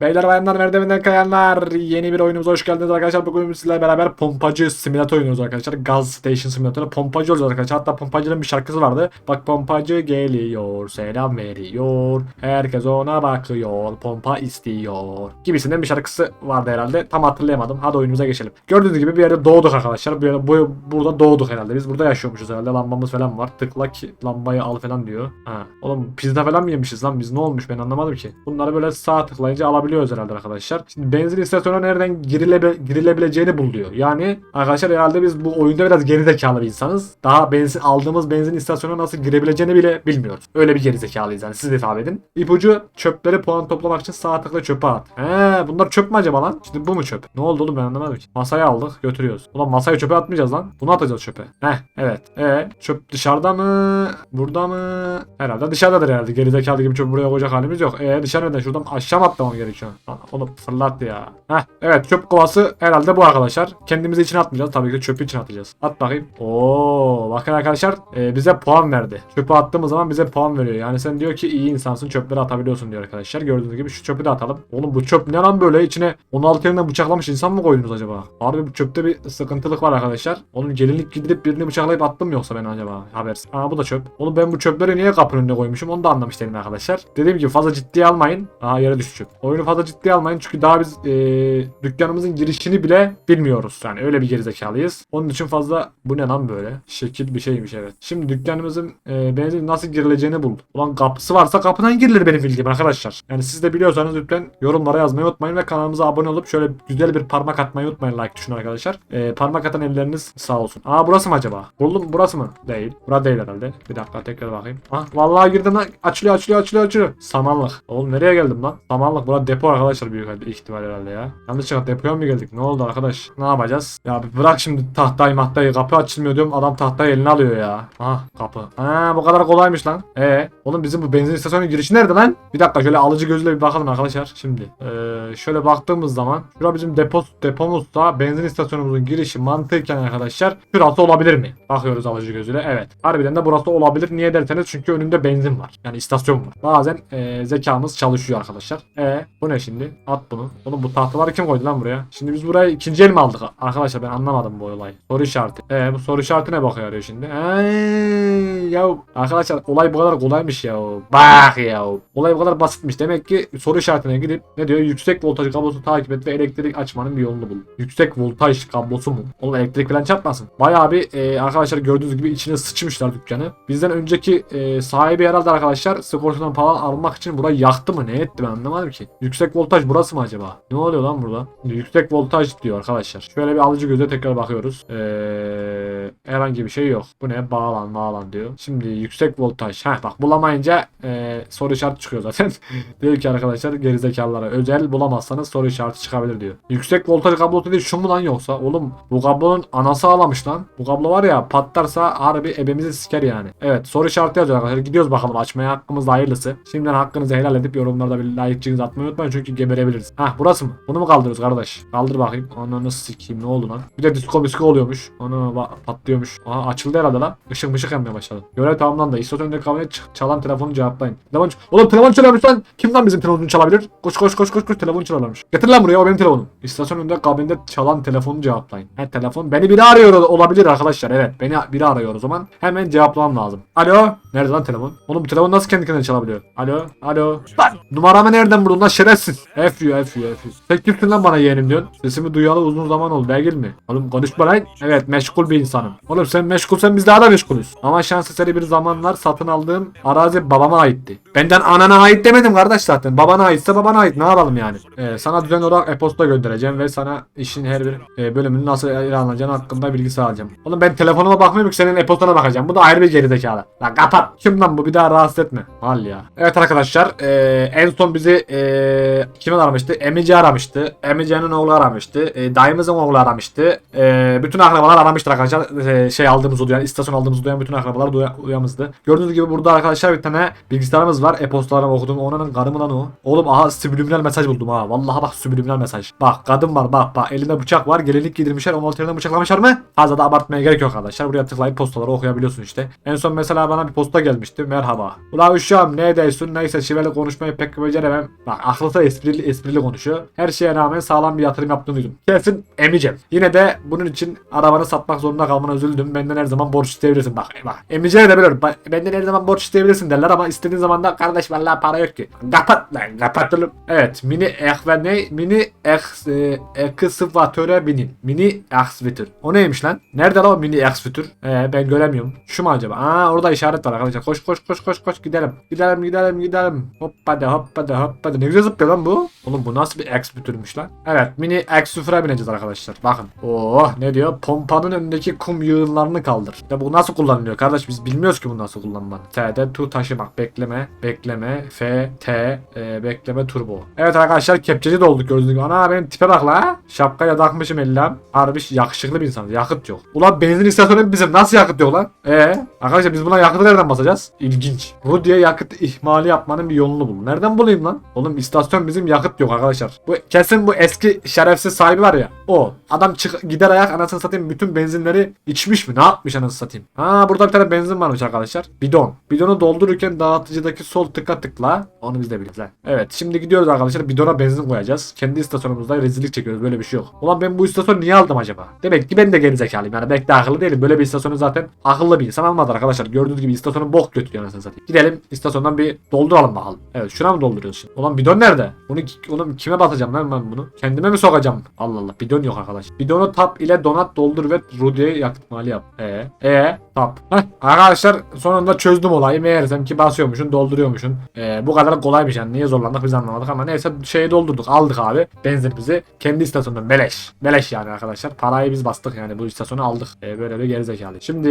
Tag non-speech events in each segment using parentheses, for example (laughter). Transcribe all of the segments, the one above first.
Beyler bayanlar merdivenden kayanlar yeni bir oyunumuza hoş geldiniz arkadaşlar. Bugün sizlerle beraber pompacı simülatör oynuyoruz arkadaşlar. Gaz Station simülatörü pompacı olacağız arkadaşlar. Hatta pompacının bir şarkısı vardı. Bak pompacı geliyor selam veriyor. Herkes ona bakıyor pompa istiyor. Gibisinden bir şarkısı vardı herhalde. Tam hatırlayamadım. Hadi oyunumuza geçelim. Gördüğünüz gibi bir yerde doğduk arkadaşlar. Bir yerde, bu, burada doğduk herhalde. Biz burada yaşıyormuşuz herhalde. Lambamız falan var. Tıkla ki lambayı al falan diyor. Ha. Oğlum pizza falan mı yemişiz lan biz? Ne olmuş ben anlamadım ki. Bunları böyle sağ tıklayınca alabiliyoruz herhalde arkadaşlar. Şimdi benzin istasyonuna nereden girilebe, girilebileceğini bul diyor. Yani arkadaşlar herhalde biz bu oyunda biraz gerizekalı bir insanız. Daha benzin aldığımız benzin istasyonuna nasıl girebileceğini bile bilmiyoruz. Öyle bir gerizekalıyız yani siz de tahmin edin. İpucu çöpleri puan toplamak için sağ tıkla çöpe at. He bunlar çöp mü acaba lan? Şimdi bu mu çöp? Ne oldu oğlum ben anlamadım ki. Masaya aldık götürüyoruz. Ulan masayı çöpe atmayacağız lan. Bunu atacağız çöpe. Heh evet. E çöp dışarıda mı? Burada mı? Herhalde dışarıdadır herhalde. Gerizekalı gibi çöp buraya koyacak halimiz yok. E dışarı neden? Şuradan aşağı mı atlamam gerekiyor? Lan Onu fırlattı ya. Heh evet çöp kovası herhalde bu arkadaşlar. Kendimizi içine atmayacağız. Tabii ki çöpü içine atacağız. At bakayım. Oo bakın arkadaşlar e, bize puan verdi. Çöpü attığımız zaman bize puan veriyor. Yani sen diyor ki iyi insansın çöpleri atabiliyorsun diyor arkadaşlar. Gördüğünüz gibi şu çöpü de atalım. Oğlum bu çöp ne lan böyle içine 16 yerinden bıçaklamış insan mı koydunuz acaba? Harbi bu çöpte bir sıkıntılık var arkadaşlar. Onun gelinlik gidip birini bıçaklayıp attım yoksa ben acaba habersiz. Aa bu da çöp. Oğlum ben bu çöpleri niye kapının önüne koymuşum onu da anlamış değilim arkadaşlar. Dediğim gibi fazla ciddiye almayın. Aa yere düştü çöp. Oyunu fazla ciddiye almayın çünkü daha biz e, dükkanımızın girişini bile bilmiyoruz. Yani öyle bir gerizekalıyız. Onun için fazla bu ne lan böyle? Şekil bir şeymiş evet. Şimdi dükkanımızın e, benzin nasıl girileceğini bulduk. Ulan kapısı varsa kapıdan girilir benim bildiğim arkadaşlar. Yani siz de biliyorsanız lütfen yorumlara yazmayı unutmayın ve kanalımıza abone olup şöyle güzel bir parmak atmayı unutmayın like tuşuna arkadaşlar. E, parmak atan elleriniz sağ olsun. Aa burası mı acaba? Buldum burası mı? Değil. Bura değil herhalde. Bir dakika tekrar bakayım. Ah vallahi girdim lan. Açılıyor açılıyor açılıyor açılıyor. Samanlık. Oğlum nereye geldim lan? Samanlık. Bura depo arkadaşlar büyük ihtimal herhalde ya. Yanlışlıkla depoya mı geldik? Ne oldu arkadaş? Ne yapacağız? Ya bırak şimdi tahtayı mahtayı. Kapı açılmıyor diyorum. Adam tahtayı eline alıyor ya. Ah kapı. Ha bu kadar kolaymış lan. E oğlum bizim bu benzin istasyonunun girişi nerede lan? Bir dakika şöyle alıcı gözle bir bakalım arkadaşlar. Şimdi ee, şöyle baktığımız zaman şura bizim depo depomuzsa benzin istasyonumuzun girişi mantıken arkadaşlar şurası olabilir mi? Bakıyoruz alıcı gözüyle. Evet. Harbiden de burası olabilir. Niye derseniz çünkü önünde benzin var. Yani istasyon var. Bazen ee, zekamız çalışıyor arkadaşlar. E bu ne şimdi? At bunu. Oğlum bu tahtaları kim koydu lan buraya? Şimdi biz buraya ikinci el mi aldık? Arkadaşlar ben anlamadım bu olayı. Soru işareti. E bu soru işaretine bakıyor arıyor şimdi. Eee, ya arkadaşlar olay bu kadar kolaymış ya. Bak ya. Olay bu kadar basitmiş. Demek ki soru işaretine gidip ne diyor? Yüksek voltaj kablosu takip et ve elektrik açmanın bir yolunu bul. Yüksek voltaj kablosu mu? Oğlum elektrik falan çarpmasın. Bayağı bir e, arkadaşlar gördüğünüz gibi içine sıçmışlar dükkanı. Bizden önceki e, sahibi herhalde arkadaşlar sigortadan falan almak için burayı yaktı mı? Ne etti ben anlamadım ki. Yüksek voltaj burası mı acaba? Ne oluyor lan burada? Yüksek voltaj diyor arkadaşlar. Şöyle bir alıcı göze tekrar bakıyoruz. Eee herhangi bir şey yok. Bu ne? Bağlan bağlan diyor. Şimdi yüksek voltaj. Heh bak bulamayınca eee, soru işareti çıkıyor zaten. (laughs) diyor ki arkadaşlar gerizekalılara özel bulamazsanız soru işareti çıkabilir diyor. Yüksek voltaj kablosu değil şu mu lan yoksa? Oğlum bu kablonun anası ağlamış lan. Bu kablo var ya patlarsa harbi ebemizi siker yani. Evet soru işareti yazıyor arkadaşlar. Gidiyoruz bakalım açmaya hakkımız hayırlısı. Şimdiden hakkınızı helal edip yorumlarda bir like'cinizi atmayı unutmayın çünkü geberebiliriz. Hah burası mı? Bunu mu kaldırıyoruz kardeş? Kaldır bakayım. Ananı sikeyim ne oldu lan? Bir de disco misko oluyormuş. Ba- patlıyormuş. Aha açıldı herhalde lan. Işık mışık yanmaya başladı. Görev tamamlandı. Kahveye ç- çalan telefonu cevaplayın. Telefon Oğlum telefon çalıyormuş lan. Kim lan bizim telefonunu çalabilir? Koş koş koş koş koş telefon çalarlarmış. Getir lan buraya o benim telefonum. İstasyon önünde kabinde çalan telefonu cevaplayın. He telefon beni biri arıyor olabilir arkadaşlar. Evet beni biri arıyor o zaman. Hemen cevaplamam lazım. Alo. Nerede lan telefon? Oğlum bu telefon nasıl kendi kendine çalabiliyor? Alo. Alo. Lan numaramı nereden buldun lan şerefsiz? F you F you F you. Sen kimsin lan bana yeğenim diyorsun? Sesimi duyalı uzun zaman oldu değil mi? Oğlum konuşma lan. Evet meşgul bir insanım. Oğlum sen meşgulsen biz daha da meşgulüz. Ama şans eseri bir zamanlar satın aldığım arazi babama aitti. Benden anana ait demedim kardeş zaten. Babana aitse babana ait. Ne yapalım yani? Ee, sana düzenli olarak e-posta göndereceğim ve sana işin her bir e, bölümünün nasıl ilerleneceğini hakkında bilgi sağlayacağım. Oğlum ben telefonuma bakmıyorum ki senin e-postana bakacağım. Bu da ayrı bir gerizekalı. Lan kapat. Kim lan bu? Bir daha rahatsız etme. Mal ya. Evet arkadaşlar. e, en son bizi e, kim aramıştı? Emici aramıştı. Emice'nin oğlu aramıştı. E, dayımızın oğlu aramıştı. E, bütün akrabalar aramıştır arkadaşlar. E, şey aldığımız uyan, istasyon aldığımız uyan bütün akrabalar duya, uyamızdı. Gördüğünüz gibi burada arkadaşlar bir tane bilgisayarımız var. E-postalarımı okudum. Onun karı lan o? Oğlum aha subliminal mesaj buldum ha. Vallahi bak subliminal mesaj. Bak kadın var bak bak elinde bıçak var. Gelinlik giydirmişler. 16 yerinden bıçaklamışlar mı? Fazla da abartmaya gerek yok arkadaşlar. Buraya tıklayıp postaları okuyabiliyorsun işte. En son mesela bana bir posta gelmişti. Merhaba. Ula uşağım ne ediyorsun? Neyse şiveli konuşmayı pek beceremem. Bak aklı olsa esprili esprili konuşuyor. Her şeye rağmen sağlam bir yatırım yaptığını duydum. Kesin emeceğim. Yine de bunun için arabanı satmak zorunda kalmana üzüldüm. Benden her zaman borç isteyebilirsin. Bak bak. Emeceğini de biliyorum. Bak, Benden her zaman borç isteyebilirsin derler ama istediğin zaman da kardeş vallahi para yok ki. Kapat lan kapatalım. Evet mini ehve ne? Mini ex, e, ekskavatöre binin. Mini ekskavator. O neymiş lan? Nerede lan o mini ekskavator? Ee, ben göremiyorum. Şu mu acaba? Aa orada işaret var arkadaşlar. Koş koş koş koş koş gidelim. Gidelim gidelim gidelim. Hoppada hoppada hoppada. Ne güzel zıplıyor lan bu. Oğlum bu nasıl bir ekskavatormuş lan? Evet mini ekskavatöre bineceğiz arkadaşlar. Bakın. Oh ne diyor? Pompanın önündeki kum yığınlarını kaldır. Ya bu nasıl kullanılıyor kardeş? Biz bilmiyoruz ki bu nasıl kullanılan. T'de tu taşımak. Bekleme. Bekleme. F. T. e, bekleme turbo. Evet arkadaşlar kepçeci de olduk gördüğünüz gibi. Ana benim tipe bak la. Şapkaya takmışım ellam. Harbi yakışıklı bir insanız. Yakıt yok. Ulan benzin istasyonu bizim nasıl yakıt yok lan? Ee, arkadaşlar biz buna yakıtı nereden basacağız? İlginç. Bu diye yakıt ihmali yapmanın bir yolunu bul. Nereden bulayım lan? Oğlum istasyon bizim yakıt yok arkadaşlar. Bu kesin bu eski şerefsiz sahibi var ya. O. Adam çık gider ayak anasını satayım bütün benzinleri içmiş mi? Ne yapmış anasını satayım? Ha burada bir tane benzin varmış arkadaşlar. Bidon. Bidonu doldururken dağıtıcıdaki sol tıka tıkla. Onu biz de biliriz lan. Evet şimdi gidiyoruz arkadaşlar. Bidona benzin koyacağız. Kendi istasyonumuzda rezillik çekiyoruz. Böyle bir şey yok. Ulan ben bu istasyonu niye aldım acaba? Demek ki ben de gerizekalıyım. Yani belki de akıllı değilim. Böyle bir istasyonu zaten akıllı bir insan almadı arkadaşlar. Gördüğünüz gibi istasyonu bok götürüyor anasını satayım. Gidelim istasyondan bir dolduralım bakalım. Evet şuna mı dolduruyoruz şimdi? Ulan bidon nerede? Bunu oğlum kime batacağım lan ben bunu? Kendime mi sokacağım? Allah Allah bidon yok arkadaş. Bidonu tap ile donat doldur ve Rudy'ye yakıt mali yap. E e tap. Heh, arkadaşlar sonunda çözdüm olayı. Meğersem ki basıyormuşsun dolduruyormuşsun. E, bu kadar kolaymış yani. Niye zorlandık biz anlamadık ama neyse şeyi doldurduk aldık abi. Benzinimizi kendi istasyonundan beleş. Beleş yani arkadaşlar. Parayı biz bastık yani bu istasyonu aldık. E, böyle bir gerizekalı. Şimdi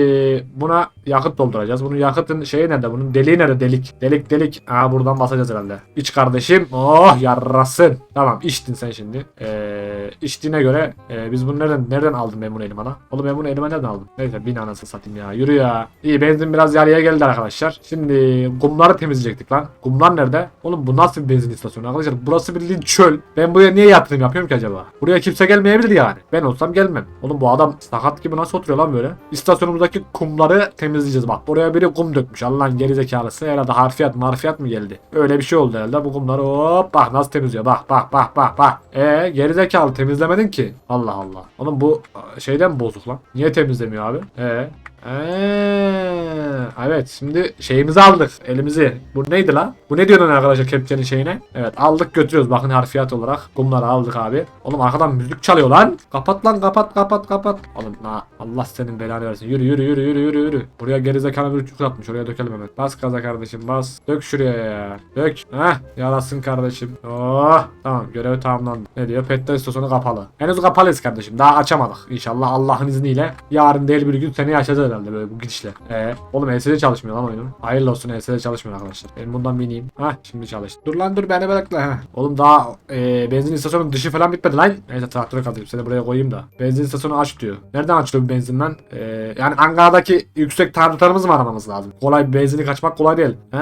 buna yakıt dolduracağız. Bunun yakıtın şeyi nerede? Bunun deliği nerede? Delik. Delik delik. Aa buradan basacağız herhalde. İç kardeşim. Oh yarrasın. Tamam içtin sen şimdi. Ee, içtiğine göre e, biz bunu nereden nereden aldım ben bunu elimana? Oğlum ben bunu nereden aldım? Neyse bin anasını satayım ya. Yürü ya. İyi benzin biraz yarıya geldi arkadaşlar. Şimdi kumları temizleyecektik lan. Kumlar nerede? Oğlum bu nasıl bir benzin istasyonu arkadaşlar? Burası bildiğin çöl. Ben buraya niye yatırım yapıyorum ki acaba? Buraya kimse gelmeyebilir yani. Ben olsam gelmem. Oğlum bu adam sakat gibi nasıl oturuyor lan böyle? İstasyonumuzdaki kumları temizleyeceğiz bak. Buraya biri kum dökmüş. Allah'ın gerizekalısı. Herhalde harfiyat marfiyat mı geldi? Öyle bir şey oldu herhalde. Bu kumları hop bak nasıl temizliyor. Bak bak bak bak bak. Eee gerizekalı temizlemedin ki. Allah Allah. Oğlum bu şeyden bozuk lan? Niye temizlemiyor abi? Eee Eee, evet şimdi şeyimizi aldık elimizi. Bu neydi lan? Bu ne diyorsun arkadaşlar kepçenin şeyine? Evet aldık götürüyoruz bakın harfiyat olarak. Kumları aldık abi. Oğlum arkadan müzik çalıyor lan. Kapat lan kapat kapat kapat. Oğlum na Allah senin belanı versin. Yürü yürü yürü yürü yürü yürü. Buraya gerizekalı bir çukur atmış. Oraya dökelim hemen. Bas gaza kardeşim bas. Dök şuraya ya. Dök. Heh yarasın kardeşim. Oh tamam görevi tamamlandı. Ne diyor? Petrol istasyonu kapalı. Henüz kapalıyız kardeşim. Daha açamadık. İnşallah Allah'ın izniyle. Yarın değil bir gün seni yaşayacağız herhalde böyle bu gidişle. Ee, oğlum LCD çalışmıyor lan oyunun. Hayırlı olsun LCD çalışmıyor arkadaşlar. Ben bundan bineyim. Hah şimdi çalıştı. Dur lan dur beni bekle. Heh. Oğlum daha e, benzin istasyonunun dışı falan bitmedi lan. Neyse traktöre kaldırayım seni buraya koyayım da. Benzin istasyonu aç diyor. Nereden açılıyor bu benzin lan? Ee, yani Ankara'daki yüksek tariflerimizi mi aramamız lazım? Kolay benzini kaçmak kolay değil. He,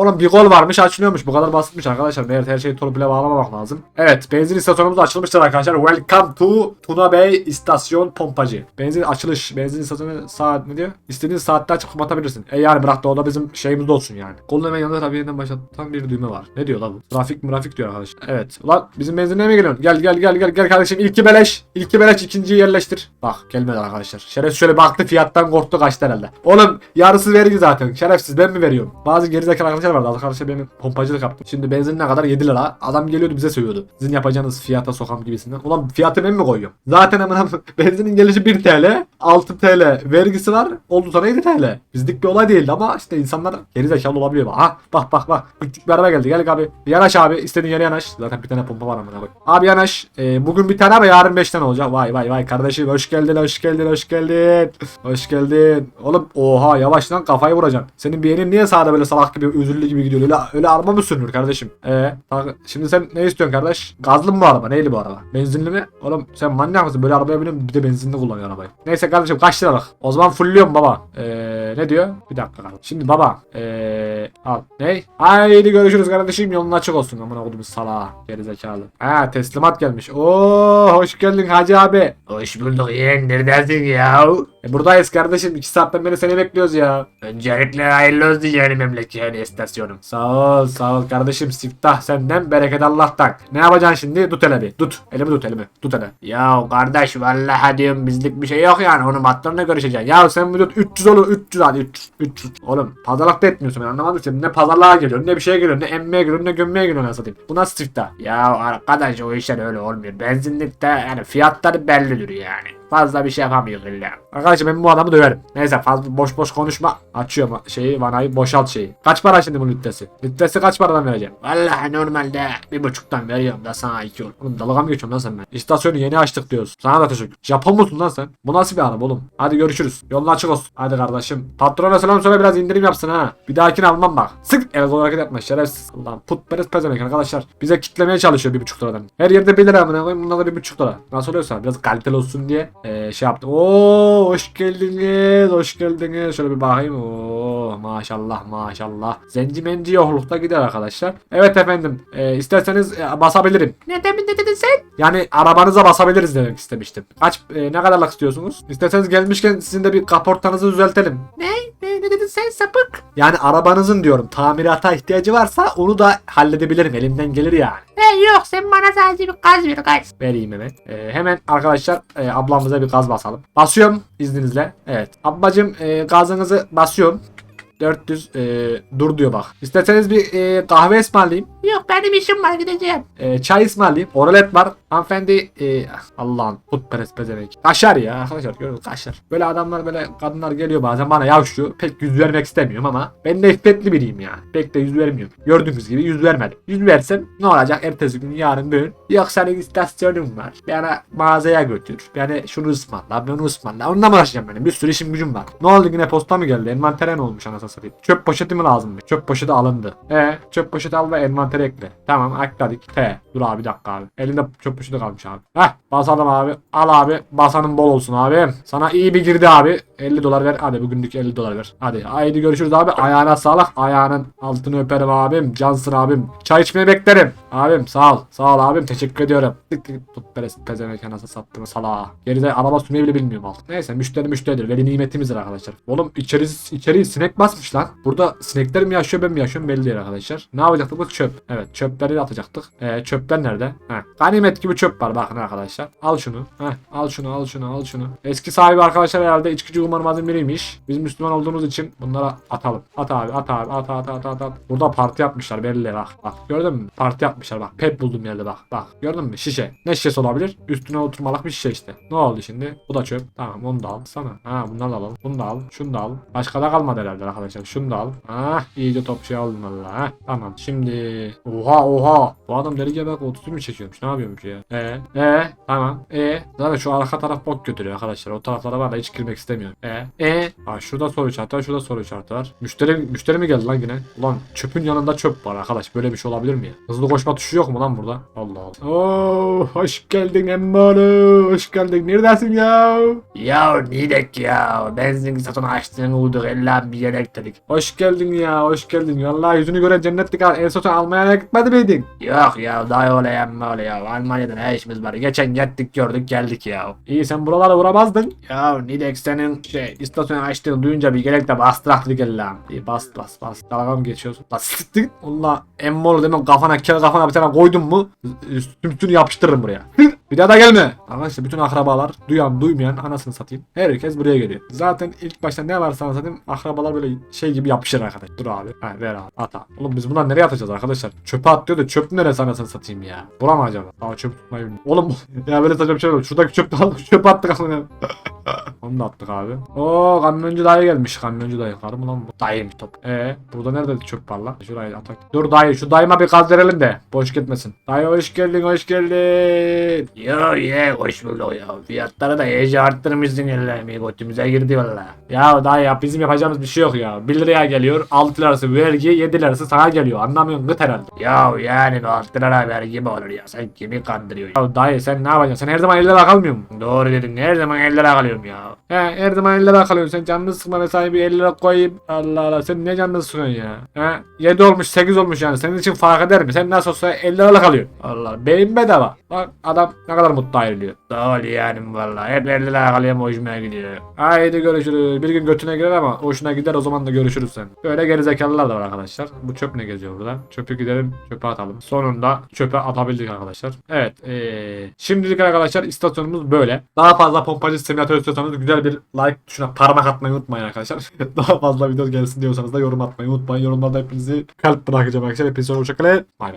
oğlum bir kol varmış açılıyormuş. Bu kadar basitmiş arkadaşlar. Meğer her şeyi torpile bağlamamak lazım. Evet benzin istasyonumuz açılmıştır arkadaşlar. Welcome to Tuna Bey istasyon pompacı. Benzin açılış. Benzin istasyonu saat ne diyor? İstediğin saatte açıp kapatabilirsin. E yani bırak da o da bizim şeyimiz olsun yani. Kolun hemen yanında tabii yeniden başlatan bir düğme var. Ne diyor lan bu? Trafik mırafik diyor arkadaş. Evet. Ulan bizim benzinliğe mi geliyorsun? Gel gel gel gel gel kardeşim. İlki beleş. İlki beleş ikinciyi yerleştir. Bak gelmedi arkadaşlar. Şeref şöyle baktı fiyattan korktu kaçtı herhalde. Oğlum yarısı vergi zaten. Şerefsiz ben mi veriyorum? Bazı gerizekalı arkadaşlar vardı. Arkadaşlar benim pompacılık yaptım. Şimdi benzin ne kadar? 7 lira. Adam geliyordu bize söylüyordu. Sizin yapacağınız fiyata sokam gibisinden. Ulan fiyatı ben mi koyuyorum? Zaten hemen (laughs) benzinin gelişi 1 TL. 6 TL vergisi var. Oldu sana 7 TL. Bizlik bir olay değildi ama işte insanlar gerizekalı olabiliyor. Bak. Ha bak bak bak. Küçük bir araba geldi. Gel abi. Yanaş abi. İstediğin yere yanaş. Zaten bir tane pompa var amına koy. Abi yanaş. Ee, bugün bir tane ama yarın 5 tane olacak. Vay vay vay kardeşim hoş geldin hoş geldin hoş geldin. Hoş geldin. Oğlum oha yavaş lan kafayı vuracaksın. Senin bir elin niye sağda böyle salak gibi üzüllü gibi gidiyor? Öyle, öyle araba mı sürünür kardeşim? Ee, bak, şimdi sen ne istiyorsun kardeş? Gazlı mı bu araba? Neyli bu araba? Benzinli mi? Oğlum sen manyak mısın? Böyle arabaya biniyorsun bir de benzinli kullanıyor arabayı. Neyse kardeşim kaç liralık? O zaman fullliyorum baba. Ee, ne diyor? Bir dakika kardeşim. Şimdi baba. Ee, al. Ne? Haydi görüşürüz kardeşim. Yolun açık olsun. Aman oğlum salağa. Gerizekalı. Ha teslimat gelmiş. Oo hoş geldin hacı abi. Hoş bulduk yeğen. Neredesin ya? E buradayız kardeşim. 2 saatten beri seni bekliyoruz ya. Öncelikle hayırlı olsun yeni memleket istasyonum. Sağ ol sağ ol kardeşim. Siftah senden bereket Allah'tan. Ne yapacaksın şimdi? Tut hele bir. Tut. Elimi tut elimi. Tut hele. Ya kardeş vallahi diyorum bizlik bir şey yok yani onun matlarına görüşeceksin. Ya sen bir tut 300 olur 300 hadi 300 300. Oğlum pazarlık da etmiyorsun ben anlamadım sen ne pazarlığa geliyorsun ne bir şeye geliyorsun ne emmeye geliyorsun ne gömmeye geliyorsun satayım. Bu nasıl siftah? ya arkadaş o işler öyle olmuyor. Benzinlikte yani fiyatları bellidir yani. Fazla bir şey yapamıyoruz illa. Arkadaşım ben bu adamı döverim. Neyse fazla boş boş konuşma. Açıyorum şeyi vanayı boşalt şeyi. Kaç para şimdi bu litresi? Litresi kaç paradan vereceğim? Vallahi normalde bir buçuktan veriyorum da sana iki olur. Oğlum dalga mı geçiyorsun lan sen ben? İstasyonu yeni açtık diyoruz. Sana da teşekkür. Japon musun lan sen? Bu nasıl bir araba oğlum? Hadi görüşürüz. Yolun açık olsun. Hadi kardeşim. Patrona selam söyle biraz indirim yapsın ha. Bir dahakini almam bak. Sık. El kol hareket yapma şerefsiz. Allah'ım put perest pezemek arkadaşlar. Bize kitlemeye çalışıyor bir buçuk liradan. Her yerde 1 lira amına koyayım. Bunda da bir buçuk lira. Nasıl oluyorsa biraz kaliteli olsun diye eee, şey yaptım. Oo hoş geldiniz. Hoş geldiniz. Şöyle bir bakayım. Oo maşallah maşallah. Zenci menci yoklukta gider arkadaşlar. Evet efendim. Eee isterseniz e, basabilirim. Ne demin ne dedin sen? Yani arabanıza basabiliriz demek istemiştim. Kaç e, ne kadarlık istiyorsunuz? İsterseniz gelmişken sizin de bir kaportanızı düzeltelim. Ne? Ne, ne dedin sen sapık? Yani arabanızın diyorum tamirata ihtiyacı varsa onu da halledebilirim. Elimden gelir yani. He yok sen bana sadece bir gaz ver gaz. Vereyim hemen. E, hemen arkadaşlar e, ablamıza bir gaz basalım. Basıyorum izninizle. Evet. Ablacım e, gazınızı basıyorum. 400 e, dur diyor bak. İsterseniz bir e, kahve ısmarlayayım. Yok benim işim var gideceğim. E, çay ısmarlayayım. Oralet var. Hanımefendi e, Allah'ın putperest pezevenk. Kaşar ya arkadaşlar görüyorsunuz kaşar. Böyle adamlar böyle kadınlar geliyor bazen bana yavşıyor. Pek yüz vermek istemiyorum ama ben de iffetli biriyim ya. Pek de yüz vermiyorum. Gördüğünüz gibi yüz vermedim. Yüz versem ne olacak ertesi gün yarın bugün. Yok senin istasyonun var. Beni mağazaya götür. Beni şunu ısmarla bunu ısmarla. Onunla mı uğraşacağım benim? Bir sürü işim gücüm var. Ne oldu yine posta mı geldi? Envantere ne olmuş anasını satayım? Çöp poşeti mi lazım? Çöp poşeti alındı. E çöp poşeti al ve envantere ekle. Tamam ekledik. T. Dur abi bir dakika abi. Elinde çöp poşeti kalmış abi. Heh basalım abi. Al abi. Basanın bol olsun abi. Sana iyi bir girdi abi. 50 dolar ver. Hadi bugünlük 50 dolar ver. Hadi haydi görüşürüz abi. Ayağına sağlık. Ayağının altını öperim abim. Cansın abim. Çay içmeyi beklerim. Abim sağ ol. Sağ ol abim. Teşekkür ediyorum. Tık tık tut perest pezemek anasını sattığını salağa. Geride araba sürmeyi bile bilmiyorum alt. Neyse müşteri müşteridir. Veli nimetimizdir arkadaşlar. Oğlum içeri, içeriği sinek basmış lan. Burada sinekler mi yaşıyor ben mi yaşıyorum belli değil arkadaşlar. Ne yapacaktık bu çöp. Evet çöpleri de atacaktık. Ee, çöpler nerede? Heh. Ganimet gibi çöp var bakın arkadaşlar. Al şunu. Heh. Al şunu al şunu al şunu. Eski sahibi arkadaşlar herhalde içkici umarımızın biriymiş. Biz Müslüman olduğumuz için bunlara atalım. At abi at abi at at at at. at. Burada parti yapmışlar belli bak. Bak gördün mü? Parti yapmışlar bak. Pet buldum yerde bak. Bak gördün mü? Şişe. Ne şişesi olabilir? Üstüne oturmalık bir şişe işte. Ne oldu şimdi? Bu da çöp. Tamam onu da al. Sana. Ha bunları da alalım. Bunu da al. Şunu da al. Başka da kalmadı herhalde arkadaşlar. Şunu da al. Ah iyice top şey aldım valla. Ha. Tamam. Şimdi. Oha oha. Bu adam deli gebek 30 mu çekiyormuş? Ne yapıyormuş ya? E e tamam. E zaten şu arka taraf bok götürüyor arkadaşlar. O taraflara var da hiç girmek istemiyorum. E e ha şurada soru işareti var. Şurada soru işareti var. Müşteri müşteri mi geldi lan yine? Ulan çöpün yanında çöp var arkadaş. Böyle bir şey olabilir mi ya? Hızlı koşma tuşu yok mu lan burada? Allah Allah. Oo hoş geldin Emmolu. Hoş geldin. Neredesin ya? Ya nidek ya benzin satın açtığını uyduk illa bir yere gittik. Hoş geldin ya. Hoş geldin. Vallahi yüzünü gören cennetlik al. En son Almanya'ya gitmedi miydin? Yok ya daha öyle yapma öyle ya Almanya'da ne işimiz var geçen gittik gördük geldik ya. İyi sen buralara uğramazdın. Ya Nidek senin şey istasyonu açtığını duyunca bir gerek de bastırak dedik lan. İyi bas bas bas. Dalga mı geçiyorsun? Bas siktir. Allah emmolu demem kafana kel kafana bir tane koydun mu üstünü yapıştırırım buraya. (laughs) Bir daha da gelme. Arkadaşlar bütün akrabalar duyan duymayan anasını satayım. Herkes buraya geliyor. Zaten ilk başta ne varsa satayım akrabalar böyle şey gibi yapışır arkadaş. Dur abi. Ha, ver abi. At abi. Oğlum biz bunları nereye atacağız arkadaşlar? Çöpe at diyor da çöp neresi anasını satayım ya. Bura mı acaba? Aa çöp tutmayı bilmiyorum. Oğlum (laughs) ya böyle saçma bir şey yok. Şuradaki çöp aldık. Çöp attık amına. (laughs) Onu da attık abi. Oo kamyoncu dayı gelmiş. Kamyoncu dayı. Karı mı lan bu? Dayıymış top. Ee burada nerede çöp var lan? Şurayı atak. Dur dayı şu dayıma bir gaz verelim de. Boş gitmesin. Dayı hoş geldin hoş geldin. Yo ye hoş bulduk ya fiyatları da iyice arttırmışsın ellerimi götümüze girdi valla. Ya dayı ya bizim yapacağımız bir şey yok ya. 1 liraya geliyor. 6 lirası vergi 7 lirası sana geliyor. Anlamıyorsun gıt herhalde. Ya yani 6 lira vergi mi olur ya sen kimi kandırıyorsun? Ya dayı sen ne yapacaksın? Sen her zaman 50 lira kalmıyor musun? Doğru dedin her zaman 50 lira kalıyorum ya. He her zaman 50 lira kalıyorsun sen canını sıkma mesela bir 50 lira koyayım. Allah Allah sen niye canını sıkıyorsun ya? He 7 olmuş 8 olmuş yani senin için fark eder mi? Sen nasıl olsa 50 lira kalıyor. Allah beyin bedava. Bak adam ne kadar mutlu ayrılıyor. Sağ ol yeğenim valla. Hep 50 lira kalıyorum hoşuma gidiyor. Haydi görüşürüz. Bir gün götüne girer ama hoşuna gider o zaman da görüşürüz sen. Böyle gerizekalılar da var arkadaşlar. Bu çöp ne geziyor burada? Çöpü gidelim çöpe atalım. Sonunda çöpe atabildik arkadaşlar. Evet. Ee, şimdilik arkadaşlar istasyonumuz böyle. Daha fazla pompacı simülatör istiyorsanız güzel bir like tuşuna parmak atmayı unutmayın arkadaşlar. (laughs) Daha fazla video gelsin diyorsanız da yorum atmayı unutmayın. Yorumlarda hepinizi kalp bırakacağım arkadaşlar. Hepinize hoşçakalın. Bay bay.